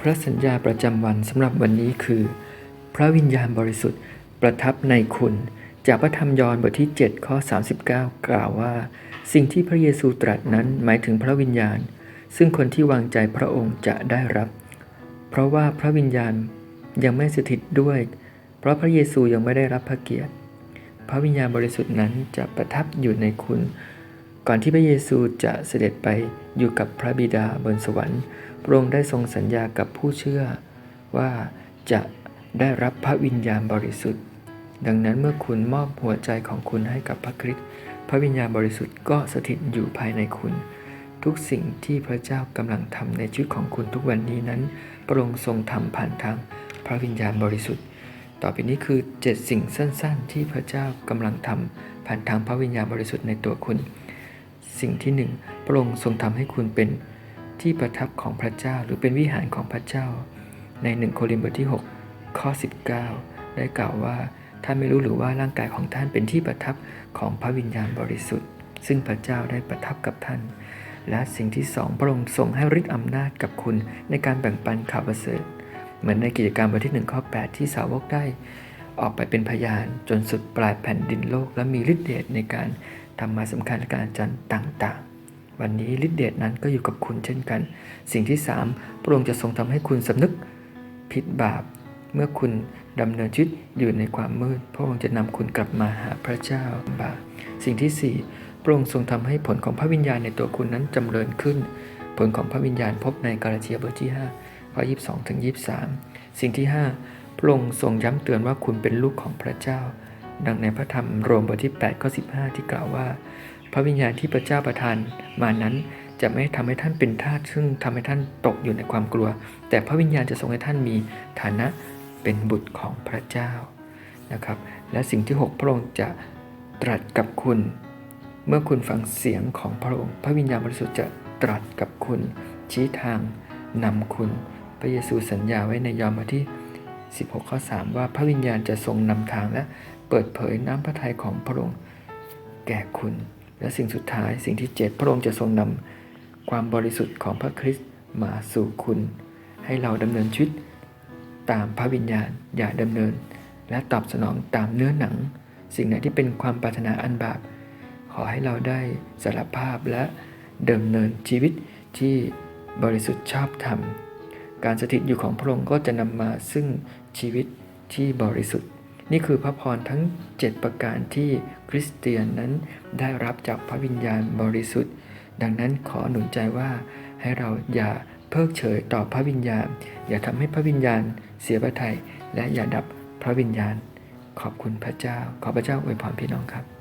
พระสัญญาประจำวันสำหรับวันนี้คือ พระวิญญาณบริสุทธิ์ประทับในคุณ จากพระธรรมยอห์นบทที่ 7 ข้อ 39 กล่าวว่า สิ่งที่พระเยซูตรัสนั้นหมายถึงพระวิญญาณ ซึ่งคนที่วางใจพระองค์จะได้รับ เพราะว่าพระวิญญาณยังไม่สถิตด้วย เพราะพระเยซูยังไม่ได้รับพระเกียรติ พระวิญญาณบริสุทธิ์นั้นจะประทับอยู่ในคุณ ก่อนที่พระเยซูจะเสด็จไปอยู่กับพระบิดาบนสวรรค์ พระองค์ได้ทรงสัญญากับผู้เชื่อว่าจะได้รับพระวิญญาณบริสุทธิ์ ดังนั้นเมื่อคุณมอบหัวใจของคุณให้กับพระคริสต์พระวิญญาณบริสุทธิ์ก็สถิตอยู่ภายในคุณ ทุกสิ่งที่พระเจ้ากำลังทำในชีวิตของคุณทุกวันนี้นั้น พระองค์ทรงทำผ่านทางพระวิญญาณบริสุทธิ์ ต่อไปนี้คือเจ็ดสิ่งสั้น ๆ ที่พระเจ้ากำลังทำผ่านทางพระวิญญาณบริสุทธิ์ในตัวคุณ สิ่งที่หนึ่งพระองค์ทรงทำให้คุณเป็นที่ประทับของพระเจ้าหรือเป็นวิหารของพระเจ้า ในหนึ่งโครินธ์บทที่ 6 ข้อ 19 ได้กล่าวว่าท่านไม่รู้หรือว่าร่างกายของท่านเป็นที่ประทับของพระวิญญาณบริสุทธิ์ ซึ่งพระเจ้าได้ประทับกับท่าน และสิ่งที่สองพระองค์ทรงให้ฤทธิ์อำนาจกับคุณในการแบ่งปันข่าวประเสริฐเหมือนในกิจการบทที่ 1 ข้อ 8 ที่สาวกได้ ออกไปเป็นพยานจนสุดปลายแผ่นดินโลก และมีฤทธิเดชในการ ทำมาสำคัญและการอาจารย์ต่างๆ วันนี้ฤทธิเดชนั้นก็อยู่กับคุณเช่นกัน สิ่งที่สามพระองค์จะทรงทำให้คุณสำนึกผิดบาป เมื่อคุณดำเนินชีวิตอยู่ในความมืด พระองค์จะนำคุณกลับมาหาพระเจ้าบาปสิ่งที่สี่พระองค์ทรงทำให้ผลของพระวิญญาณในตัวคุณนั้นจำเริญขึ้น ผลของพระวิญญาณพบในกาลาเทียบทที่5ข้อ22ถึง23 สิ่งที่ 5 พระองค์ทรงย้ำเตือนว่าคุณเป็นลูกของพระเจ้า ดังในพระธรรมโรมบทที่8ข้อ15 ที่กล่าวว่า พระวิญญาณที่พระเจ้าประทานมานั้นจะไม่ทำให้ท่านเป็นทาสซึ่งทำให้ท่านตกอยู่ในความกลัว แต่พระวิญญาณจะทรงให้ท่านมีฐานะเป็นบุตรของพระเจ้านะครับ และสิ่งที่ 6 พระองค์จะตรัสกับคุณ เมื่อคุณฟังเสียงของพระองค์ พระวิญญาณบริสุทธิ์จะตรัสกับคุณ ชี้ทางนำคุณ พระเยซูสัญญาไว้ในยอห์นบทที่ 16 ข้อ 3 ว่าพระวิญญาณจะทรงนำทางและ เปิดเผยน้ำพระทัยของพระองค์แก่คุณ และสิ่งสุดท้ายสิ่งที่ 7 พระองค์จะทรงนำความบริสุทธิ์ของพระคริสต์มาสู่คุณ ให้เราดำเนินชีวิตตามพระวิญญาณอย่าดำเนิน และตอบสนองตามเนื้อหนัง สิ่งไหนที่เป็นความปรารถนาอันบาปขอให้เราได้สารภาพและดำเนินชีวิตที่บริสุทธิ์ชอบธรรม การสถิตอยู่ของพระองค์ก็จะนำมาซึ่งชีวิตที่บริสุทธิ์ นี่คือพระพรทั้ง 7 ประการที่คริสเตียนนั้นได้รับจากพระวิญญาณบริสุทธิ์ ดังนั้นขอหนุนใจว่าให้เราอย่าเพิกเฉยต่อพระวิญญาณ อย่าทำให้พระวิญญาณเสียพระทัยและอย่าดับพระวิญญาณ ขอบคุณพระเจ้า ขอพระเจ้าอวยพรพี่น้องครับ